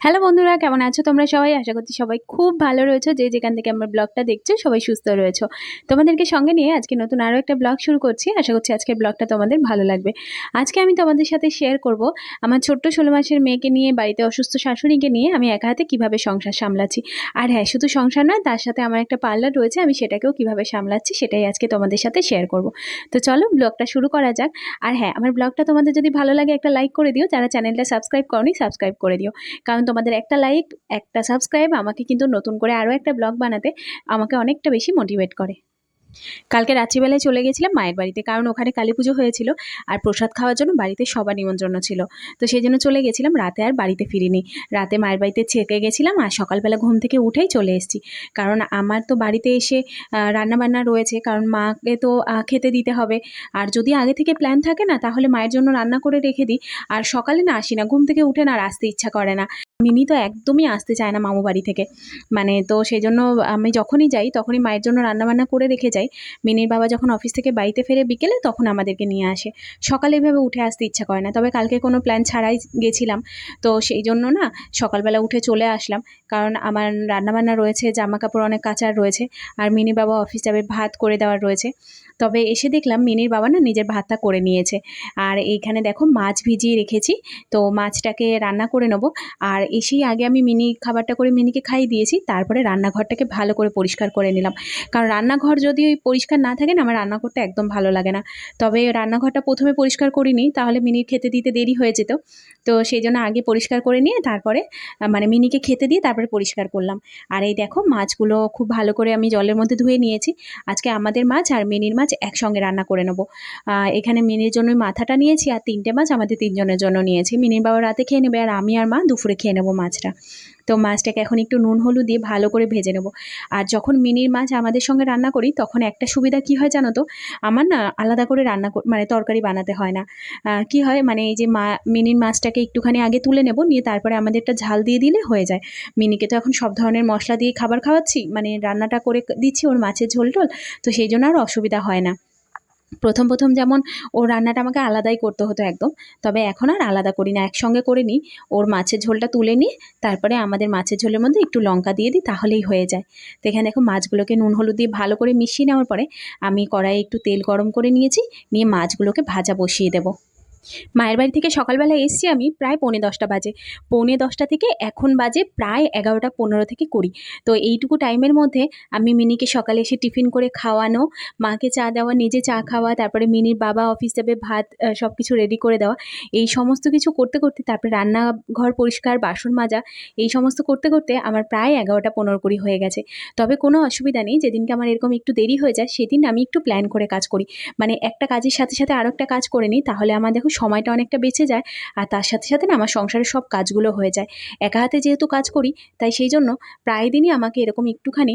Hello বন্ধুরা, কেমন আছো তোমরা সবাই? আশা করছি সবাই খুব ভালো রয়েছে। যে যেখান থেকে আমার ব্লগটা দেখছ, সবাই সুস্থ রয়েছো। তোমাদেরকে সঙ্গে নিয়ে আজকে নতুন আরও একটা ব্লগ শুরু করছি। আশা করছি আজকের ব্লগটা তোমাদের ভালো লাগবে। আজকে আমি তোমাদের সাথে শেয়ার করব আমার ছোট্ট ষোলো মাসের মেয়েকে নিয়ে, বাড়িতে অসুস্থ শাশুড়িকে নিয়ে আমি একা হাতে কীভাবে সংসার সামলাচ্ছি। আর হ্যাঁ শুধু সংসার নয়, তার সাথে আমার একটা পার্লার রয়েছে, আমি সেটাকেও কীভাবে সামলাচ্ছি সেটাই আজকে তোমাদের সাথে শেয়ার করব। তো চলো, ব্লগটা শুরু করা যাক। আর হ্যাঁ আমার ব্লগটা তোমাদের যদি ভালো লাগে একটা লাইক করে দিও, যারা চ্যানেলটা সাবস্ক্রাইব করনি সাবস্ক্রাইব করে দিও। কারণ তোমাদের একটা লাইক একটা সাবস্ক্রাইব আমাকে কিন্তু নতুন করে আরও একটা ব্লগ বানাতে আমাকে অনেকটা বেশি মোটিভেট করে। কালকে রাত্রিবেলায় চলে গেছিলাম মায়ের বাড়িতে, কারণ ওখানে কালী পুজো হয়েছিল আর প্রসাদ খাওয়ার জন্য বাড়িতে সবার নিমন্ত্রণ ছিল। তো সেই জন্য চলে গেছিলাম, রাতে আর বাড়িতে ফিরিনি। রাতে মায়ের বাড়িতে ছেঁকে গেছিলাম আর সকালবেলা ঘুম থেকে উঠেই চলে এসেছি। কারণ আমার তো বাড়িতে এসে রান্নাবান্না রয়েছে, কারণ মাকে তো খেতে দিতে হবে। আর যদি আগে থেকে প্ল্যান থাকে না, তাহলে মায়ের জন্য রান্না করে রেখে দিই। আর সকালে না আসি না ঘুম থেকে উঠে না আর আসতে ইচ্ছা করে না। মিনি তো একদমই আসতে চায় না মামু বাড়ি থেকে। মানে তো সেই জন্য আমি যখনই যাই, তখনই মায়ের জন্য রান্নাবান্না করে রেখে যাই। মিনির বাবা যখন অফিস থেকে বাড়িতে ফেরে বিকেলে তখন আমাদেরকে নিয়ে আসে। সকালে এভাবে উঠে আসতে ইচ্ছা করে না। তবে কালকে কোনো প্ল্যান ছাড়াই গেছিলাম। তো সেই জন্য না সকালবেলা উঠে চলে আসলাম। কারণ আমার রান্নাবান্না রয়েছে জামা কাপড় অনেক কাচার রয়েছে। আর মিনি বাবা অফিস যাবে, ভাত করে দেওয়ার রয়েছে। তবে এসে দেখলাম মিনির বাবা না নিজের ভাতটা করে নিয়েছে। আর এইখানে দেখো মাছ ভিজিয়ে রেখেছি। তো মাছটাকে রান্না করে নেব। আর এসেই আগে আমি মিনি খাবারটা করে মিনিকে খাইয়ে দিয়েছি। তারপরে রান্নাঘরটাকে ভালো করে পরিষ্কার করে নিলাম। কারণ রান্নাঘর যদি পরিষ্কার না থাকে না, আমার রান্না করতে একদম ভালো লাগে না। তবে রান্নাঘরটা প্রথমে পরিষ্কার করিনি, তাহলে মিনির খেতে দিতে দেরি হয়ে যেত। তো সেই জন্য আগে পরিষ্কার করে নিয়ে তারপরে মানে মিনিকে খেতে দিয়ে তারপরে পরিষ্কার করলাম। আর এই দেখো মাছগুলো খুব ভালো করে আমি জলের মধ্যে ধুয়ে নিয়েছি। আজকে আমাদের মাছ আর মিনির মাছ একসঙ্গে রান্না করে নেব। এখানে মিনির জন্য মাথাটা নিয়েছি আর তিনটে মাছ আমাদের তিনজনের জন্য নিয়েছি। মিনির বাবা রাতে খেয়ে নেবে আর আমি আর মা দুপুরে খেয়ে নেব মাছটা। তো মাছটাকে এখন একটু নুন, হলুদ দিয়ে ভালো করে ভেজে নেব। আর যখন মিনির মাছ আমাদের সঙ্গে রান্না করি, তখন একটা সুবিধা কি হয় জানো তো? আমার না আলাদা করে রান্না মানে তরকারি বানাতে হয় না। কি হয় মানে এই যে মা, মিনির মাছটাকে একটুখানি আগে তুলে নেব, নিয়ে তারপরে আমাদের একটা ঝাল দিয়ে দিলে হয়ে যায়। মিনিকে তো এখন সব ধরনের মশলা দিয়ে খাবার খাওয়াচ্ছি মানে রান্নাটা করে দিচ্ছি ওর মাছের ঝোল টোল তো সেই জন্য আর অসুবিধা হয় না। প্রথম প্রথম যেমন ওর রান্নাটা আমাকে আলাদাই করতে হতো একদম। তবে এখন আর আলাদা করি না, একসঙ্গে করে নিই। ওর মাছের ঝোলটা তুলে নিই, তারপরে আমাদের মাছের ঝোলের মধ্যে একটু লঙ্কা দিয়ে দিই, তাহলেই হয়ে যায়। তো এখানে দেখো মাছগুলোকে নুন, হলুদ দিয়ে ভালো করে মিশিয়ে নেওয়ার পরে আমি কড়াইয়ে একটু তেল গরম করে নিয়েছি, নিয়ে মাছগুলোকে ভাজা বসিয়ে দেবো। মায়ের বাড়ি থেকে সকালবেলা এসছি আমি প্রায় পৌনে দশটা বাজে। পৌনে দশটা থেকে এখন বাজে প্রায় এগারোটা পনেরো থেকে কুড়ি। তো এইটুকু টাইমের মধ্যে আমি মিনিকে সকালে এসে টিফিন করে খাওয়ানো, মাকে চা দেওয়া, নিজে চা খাওয়া, তারপরে মিনির বাবা অফিস যাবে, ভাত সব কিছু রেডি করে দেওয়া। এই সমস্ত কিছু করতে করতে তারপরে রান্নাঘর পরিষ্কার, বাসন মাজা, এই সমস্ত করতে করতে আমার প্রায় এগারোটা পনেরো কুড়ি হয়ে গেছে। তবে কোনো অসুবিধা নেই, যেদিনকে আমার এরকম একটু দেরি হয়ে যায়, সেদিন আমি একটু প্ল্যান করে কাজ করি। মানে একটা কাজের সাথে সাথে আরও একটা কাজ করে নিই, তাহলে আমার দেখো সময়টা অনেকটা বেঁচে যায় আর তার সাথে সাথে না আমার সংসারের সব কাজগুলো হয়ে যায়। একা হাতে যেহেতু কাজ করি, তাই সেই জন্য প্রায় দিনই আমাকে এরকম একটুখানি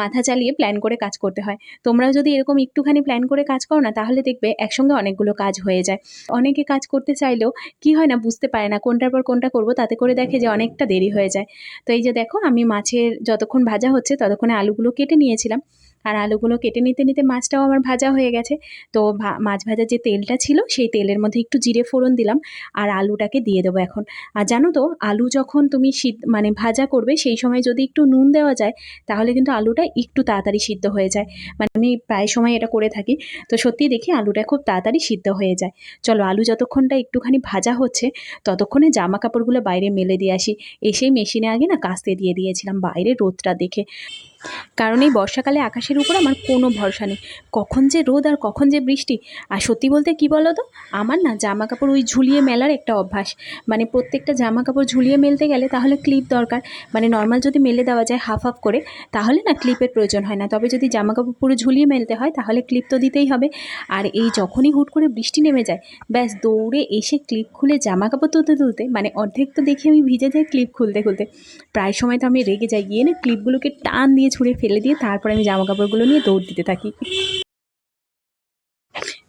মাথা চালিয়ে প্ল্যান করে কাজ করতে হয়। তোমরাও যদি এরকম একটুখানি প্ল্যান করে কাজ করো না, তাহলে দেখবে একসঙ্গে অনেকগুলো কাজ হয়ে যায়। অনেকে কাজ করতে চাইলেও কি হয় না বুঝতে পারে না, কোনটার পর কোনটা করব তাতে করে দেখে যে অনেকটা দেরি হয়ে যায়। তো এই যে দেখো, আমি মাছের যতক্ষণ ভাজা হচ্ছে ততক্ষণে আলুগুলো কেটে নিয়েছিলাম। আর আলুগুলো কেটে নিতে নিতে মাছটাও আমার ভাজা হয়ে গেছে। তো মাছ ভাজার যে তেলটা ছিল, সেই তেলের মধ্যে একটু জিরে ফোড়ন দিলাম আর আলুটাকে দিয়ে দেবো এখন। আর জানো তো, আলু যখন তুমি সিদ্ধ মানে ভাজা করবে, সেই সময় যদি একটু নুন দেওয়া যায়, তাহলে কিন্তু আলুটা একটু তাড়াতাড়ি সিদ্ধ হয়ে যায়। মানে আমি প্রায় সময় এটা করে থাকি। তো সত্যিই দেখি আলুটা খুব তাড়াতাড়ি সিদ্ধ হয়ে যায়। চলো আলু যতক্ষণটা একটুখানি ভাজা হচ্ছে, ততক্ষণে জামা কাপড়গুলো বাইরে মেলে দিয়ে আসি। এসেই মেশিনে আগে না কাস্তে দিয়ে দিয়েছিলাম, বাইরে রোদটা দেখে। কারণ এই বর্ষাকালে আকাশের উপর আমার কোনো ভরসা নেই। কখন যে রোদ আর কখন যে বৃষ্টি। আর সত্যি বলতে কি বলো তো আমার না জামা কাপড় ওই ঝুলিয়ে মেলার একটা অভ্যাস। মানে প্রত্যেকটা জামা কাপড় ঝুলিয়ে মেলতে গেলে তাহলে ক্লিপ দরকার। মানে নর্মাল যদি মেলে দেওয়া যায় হাফ হাফ করে, তাহলে না ক্লিপের প্রয়োজন হয় না। তবে যদি জামা কাপড় পুরো ঝুলিয়ে মেলতে হয়, তাহলে ক্লিপ তো দিতেই হবে। আর এই যখনই হুট করে বৃষ্টি নেমে যায়, ব্যাস দৌড়ে এসে ক্লিপ খুলে জামা কাপড় তুলতে তুলতে মানে অর্ধেক তো দেখি আমি ভিজে যাই ক্লিপ খুলতে খুলতে। প্রায় সময় তো আমি রেগে যাই, গিয়ে না ক্লিপগুলোকে টান দিয়ে ছুঁড়ে ফেলে দিয়ে তারপরে আমি জামা কাপড়গুলো নিয়ে দৌড় দিতে থাকি।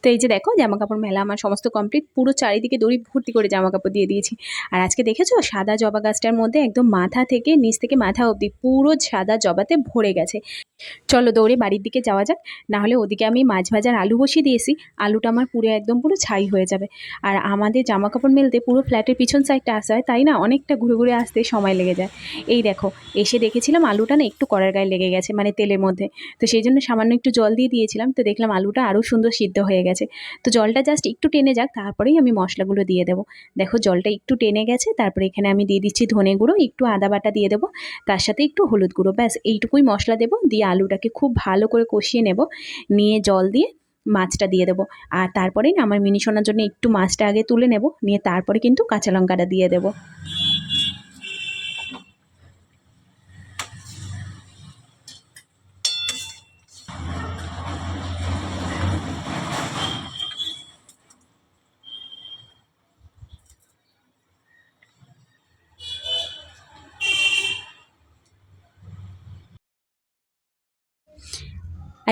তো এই যে দেখো জামা কাপড় মেলা আমার সমস্ত কমপ্লিট পুরো চারিদিকে দড়ি ভর্তি করে জামা কাপড় দিয়ে দিয়েছি। আর আজকে দেখেছ? সাদা জবা গাছটার মধ্যে একদম মাথা থেকে, নিচ থেকে মাথা অবধি পুরো সাদা জবাতে ভরে গেছে। চলো দৌড়ে বাড়ির দিকে যাওয়া যাক। নাহলে ওদিকে আমি মাছ ভাজার আলু বসিয়ে দিয়েছি। আলুটা আমার পুরো একদম পুরো ছাই হয়ে যাবে। আর আমাদের জামা কাপড় মেলতে পুরো ফ্ল্যাটের পিছন সাইডটা আসা হয়, তাই না? অনেকটা ঘুরে ঘুরে আসতে সময় লেগে যায়। এই দেখো, এসে দেখেছিলাম আলুটা না একটু কড়ার গায়ে লেগে গেছে মানে তেলের মধ্যে। তো সেই জন্য সামান্য একটু জল দিয়ে দিয়েছিলাম, তো দেখলাম আলুটা আরও সুন্দর সিদ্ধ হয়ে গেছে। তো জলটা জাস্ট একটু টেনে যাক, তারপরেই আমি মশলাগুলো দিয়ে দেবো। দেখো, জলটা একটু টেনে গেছে, তারপরে এখানে আমি দিয়ে দিচ্ছি ধনে গুঁড়ো, একটু আদা বাটা দিয়ে দেবো, তার সাথে একটু হলুদ গুঁড়ো, ব্যাস, এইটুকুই মশলা দেবো, দিয়ে আলুটাকে খুব ভালো করে কষিয়ে নেব। নিয়ে জল দিয়ে মাছটা দিয়ে দেবো। আর তারপরে না আমার মিনি সোনার জন্য একটু মাছটা আগে তুলে নেব। নিয়ে তারপরে কিন্তু কাঁচা লঙ্কাটা দিয়ে দেবো।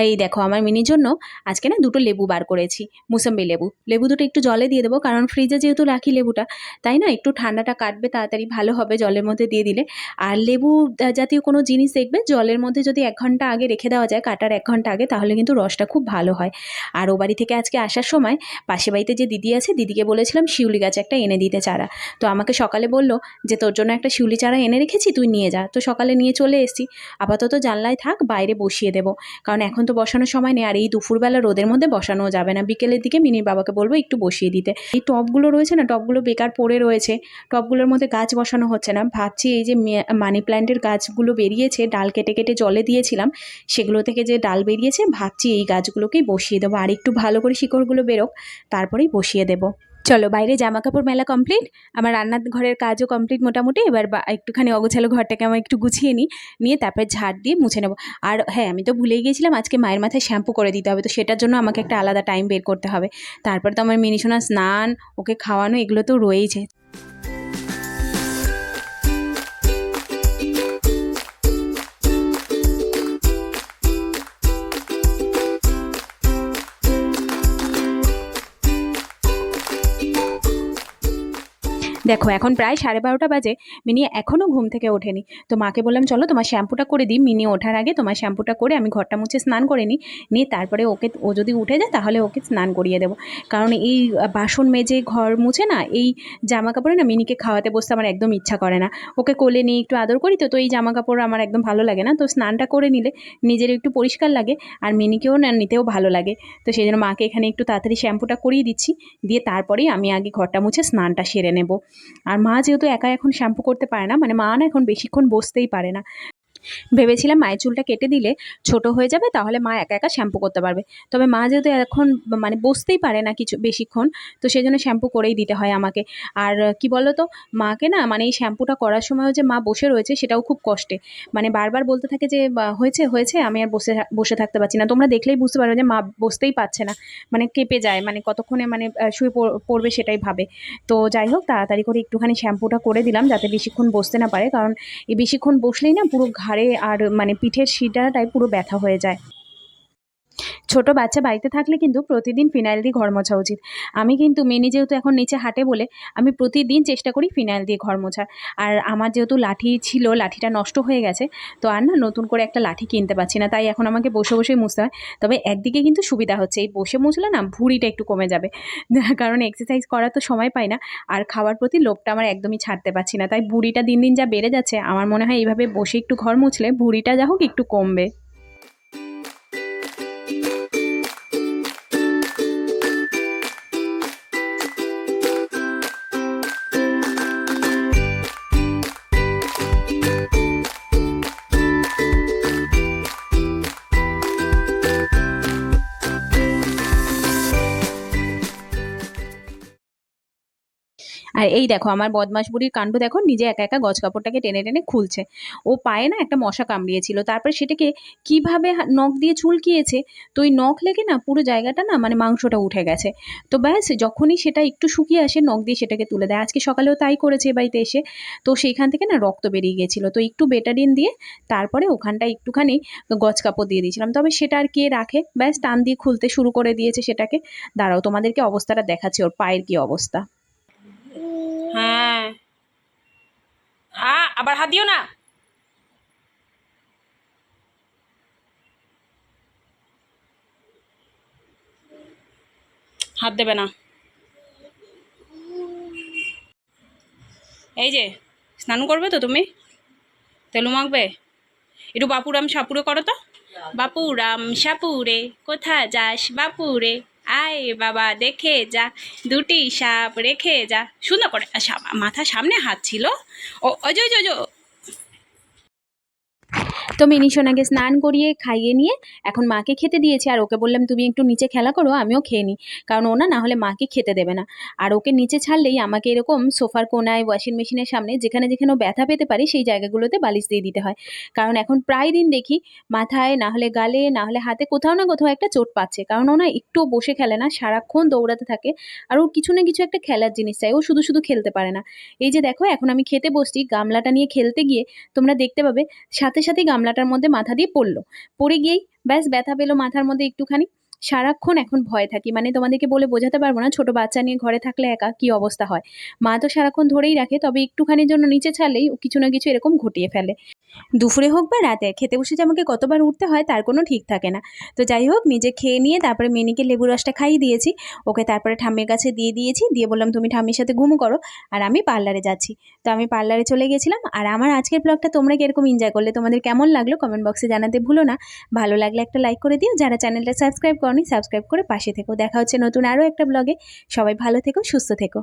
আর এই দেখো, আমার মিনির জন্য আজকে না দুটো লেবু বার করেছি, মুসম্বি লেবু। লেবু দুটো একটু জলে দিয়ে দেবো, কারণ ফ্রিজে যেহেতু রাখি লেবুটা, তাই না একটু ঠান্ডাটা কাটবে তাড়াতাড়ি, ভালো হবে জলের মধ্যে দিয়ে দিলে। আর লেবু জাতীয় কোনো জিনিস দেখবে, জলের মধ্যে যদি এক ঘণ্টা আগে রেখে দেওয়া যায়, কাটার এক ঘণ্টা আগে, তাহলে কিন্তু রসটা খুব ভালো হয়। আর ও বাড়ি থেকে আজকে আসার সময় পাশে বাড়িতে যে দিদি আছে, দিদিকে বলেছিলাম শিউলি গাছ একটা এনে দিতে চারা। তো আমাকে সকালে বলল যে, তোর জন্য একটা শিউলি চারা এনে রেখেছি, তুই নিয়ে যা। তো সকালে নিয়ে চলে এসেছি। আপাতত জানলায় থাক, বাইরে বসিয়ে দেবো। কারণ এখন তো বসানোর সময় নেই। আর এই দুপুরবেলা রোদের মধ্যে বসানো যাবে না। বিকেলের দিকে মিনির বাবাকে বলব একটু বসিয়ে দিতে। এই টবগুলো রয়েছে না টবগুলো বেকার পড়ে রয়েছে। টবগুলোর মধ্যে গাছ বসানো হচ্ছে না। ভাবছি এই যে মানি প্ল্যান্টের গাছগুলো বেরিয়েছে, ডাল কেটে কেটে জলে দিয়েছিলাম। সেগুলো থেকে যে ডাল বেরিয়েছে, ভাবছি এই গাছগুলোকেই বসিয়ে দেবো। আর একটু ভালো করে শিকড়গুলো বেরোক, তারপরেই বসিয়ে দেবো। চলো বাইরে জামা কাপড় মেলা কমপ্লিট আমার রান্নার ঘরের কাজও কমপ্লিট মোটামুটি, এবার একটুখানি অগোছালো ঘরটাকে আমার একটু গুছিয়ে নিই, নিয়ে তারপরে ঝাড় দিয়ে মুছে নেব। আর হ্যাঁ আমি তো ভুলেই গিয়েছিলাম, আজকে মায়ের মাথায় শ্যাম্পু করে দিতে হবে, তো সেটার জন্য আমাকে একটা আলাদা টাইম বের করতে হবে। তারপর তো আমার মিনিশোনা স্নান, ওকে খাওয়ানো, এগুলো তো রয়েইছে। দেখো, এখন প্রায় সাড়ে বারোটা বাজে। মিনি এখনও ঘুম থেকে ওঠেনি। তো মাকে বললাম, চলো তোমার শ্যাম্পুটা করে দিই। মিনি ওঠার আগে তোমার শ্যাম্পুটা করে আমি ঘরটা মুছে স্নান করে নিই। নিয়ে তারপরে ওকে, ও যদি উঠে যায় তাহলে ওকে স্নান করিয়ে দেবো। কারণ এই বাসন মেজে ঘর মুছে না, এই জামা কাপড়ে না মিনিকে খাওয়াতে বসতে আমার একদম ইচ্ছা করে না। ওকে কোলে নিয়ে একটু আদর করি তো তো এই জামা কাপড় আমার একদম ভালো লাগে না। তো স্নানটা করে নিলে নিজের একটু পরিষ্কার লাগে আর মিনিকেও না নিতেও ভালো লাগে। তো সেই জন্য মাকে এখানে একটু তাড়াতাড়ি শ্যাম্পুটা করিয়ে দিচ্ছি। দিয়ে তারপরেই আমি আগে ঘরটা মুছে স্নানটা সেরে নেব। আর মা যেহেতু একা এখন শ্যাম্পু করতে পারে না মানে মা না এখন বেশিক্ষণ বসতেই পারে না। ভেবেছিলাম মায়ের চুলটা কেটে দিলে ছোট হয়ে যাবে, তাহলে মা একা একা শ্যাম্পু করতে পারবে। তবে মা যেহেতু এখন মানে বসতেই পারে না কিছু বেশিক্ষণ, তো সেই জন্য শ্যাম্পু করেই দিতে হয় আমাকে। আর কি বলো তো মাকে না মানে এই শ্যাম্পুটা করার সময়ও যে মা বসে রয়েছে সেটাও খুব কষ্টে। মানে বারবার বলতে থাকে যে হয়েছে হয়েছে, আমি আর বসে বসে থাকতে পারছি না। তোমরা দেখলেই বুঝতে পারবে যে মা বসতেই পারছে না। মানে কেঁপে যায় মানে কতক্ষণে মানে শুয়ে পড়বে সেটাই ভাবে। তো যাই হোক, তাড়াতাড়ি করে একটুখানি শ্যাম্পুটা করে দিলাম যাতে বেশিক্ষণ বসতে না পারে। কারণ এই বেশিক্ষণ বসলেই না পুরো ঘাড়ে আর মানে পিঠের শিরাটায় পুরো ব্যথা হয়ে যায়। ছোট বাচ্চা বাড়িতে থাকলে কিন্তু প্রতিদিন ফিনাইল দিয়ে ঘর মোছা উচিত। আমি কিন্তু মিনি যেহেতু এখন নিচে হাঁটে বলে, আমি প্রতিদিন চেষ্টা করি ফিনাইল দিয়ে ঘর মোছার আর আমার যেহেতু লাঠি ছিল, লাঠিটা নষ্ট হয়ে গেছে, তো আর না, নতুন করে একটা লাঠি কিনতে পারছি না। তাই এখন আমাকে বসে বসেই মুছতে হয়। তবে একদিকে কিন্তু সুবিধা হচ্ছে, এই বসে মুছলে না ভুঁড়িটা একটু কমে যাবে। কারণ এক্সারসাইজ করার তো সময় পাই না, আর খাওয়ার প্রতি লোভটা আমার একদমই ছাড়তে পারছি না। তাই ভুঁড়িটা দিন দিন যা বেড়ে যাচ্ছে, আমার মনে হয় এইভাবে বসে একটু ঘর মুছলে ভুঁড়িটা যা হোক একটু কমবে। আর এই দেখো, আমার বদমাস বুড়ির কাণ্ড দেখো, নিজে একা একা গজ কাপড়টাকে টেনে টেনে খুলছে। ও পায়ে না একটা মশা কামড়িয়েছিল, তারপরে সেটাকে কীভাবে নখ দিয়ে চুলকিয়েছে, তো ওই নখ লেগে না পুরো জায়গাটা না মানে মাংসটা উঠে গেছে। তো ব্যাস, যখনই সেটা একটু শুকিয়ে আসে, নখ দিয়ে সেটাকে তুলে দেয়। আজকে সকালেও তাই করেছে বাড়িতে এসে। তো সেইখান থেকে না রক্ত বেরিয়ে গিয়েছিল। তো একটু বেটাডিন দিয়ে তারপরে ওখানটা একটুখানি গজ কাপড় দিয়ে দিয়েছিলাম। তবে সেটা আর কে রাখে? ব্যাস, টান দিয়ে খুলতে শুরু করে দিয়েছে সেটাকে। দাঁড়াও, তোমাদেরকে অবস্থাটা দেখাচ্ছি, ওর পায়ের কি অবস্থা। হ্যাঁ। আবার হাত দিও না। হাত দেবে না। এই যে, স্নান করবে তো তুমি? তেলু মাখবে? একটু বাপুরাম সাপুরে করো তো। বাপুরাম সাপুরে কোথা যাস বাপুরে? আয় বাবা দেখে যা। দুটি সাপ রেখে যা। সুন্দর করে মাথা সামনে হাত ছিল। ও অজয় যে ওই যে, ওই যে, তো মিনি সোনাকে স্নান করিয়ে খাইয়ে নিয়ে এখন মাকে খেতে দিয়েছি। আর ওকে বললাম, তুমি একটু নিচে খেলা করো, আমিও খেয়ে নিই। কারণ ও না হলে মাকে খেতে দেবে না। আর ওকে নিচে ছাড়লেই আমাকে এরকম সোফার কোনায় ওয়াশিং মেশিনের সামনে যেখানে যেখানে ও ব্যথা পেতে পারে, সেই জায়গাগুলোতে বালিশ দিয়ে দিতে হয়। কারণ এখন প্রায় দিন দেখি মাথায়, না হলে গালে, না হলে হাতে কোথাও না কোথাও একটা চোট পাচ্ছে। কারণ ও না একটুও বসে খেলে না, সারাক্ষণ দৌড়াতে থাকে। আর ওর কিছু না কিছু একটা খেলার জিনিস চাই, ও শুধু শুধু খেলতে পারে না। এই যে দেখো, এখন আমি খেতে বসছি, গামলাটা নিয়ে খেলতে গিয়ে তোমরা দেখতে পাবে, সাথে সাথেই গামলাটার মধ্যে মাথা দিয়ে পড়ল। পড়ে গিয়েই ব্যাস ব্যথা পেল মাথার মধ্যে একটুখানি। সারাক্ষণ এখন ভয় থাকি। মানে তোমাদেরকে বলে বোঝাতে পারব না, ছোট বাচ্চা নিয়ে ঘরে থাকলে একা কি অবস্থা হয়? মা তো সারাক্ষণ ধরেই রাখে, তবে একটুখানির জন্য নিচে ছাড়লেই কিছু না কিছু এরকম ঘটিয়ে ফেলে। দুপুরে হোক বা রাতে, খেতে বসে যে আমাকে কতবার উঠতে হয় তার কোনো ঠিক থাকে না। তো যাই হোক, নিজে খেয়ে নিয়ে তারপরে মেনিকে লেবু রসটা খাইয়ে দিয়েছি। ওকে তারপরে ঠাম্মির কাছে দিয়ে দিয়েছি, দিয়ে বললাম, তুমি ঠাম্মির সাথে ঘুমো করো, আর আমি পার্লারে যাচ্ছি। তো আমি পার্লারে চলে গেছিলাম, আর আমার আজকের ব্লগটা তোমরা কীরকম এনজয় করলে, তোমাদের কেমন লাগল কমেন্ট বক্সে জানাতে ভুলো না। ভালো লাগলে একটা লাইক করে দিও, যারা চ্যানেলটা সাবস্ক্রাইব করনি সাবস্ক্রাইব করে পাশে থেকো দেখা হচ্ছে নতুন আরও একটা ব্লগে সবাই ভালো থেকো, সুস্থ থেকো।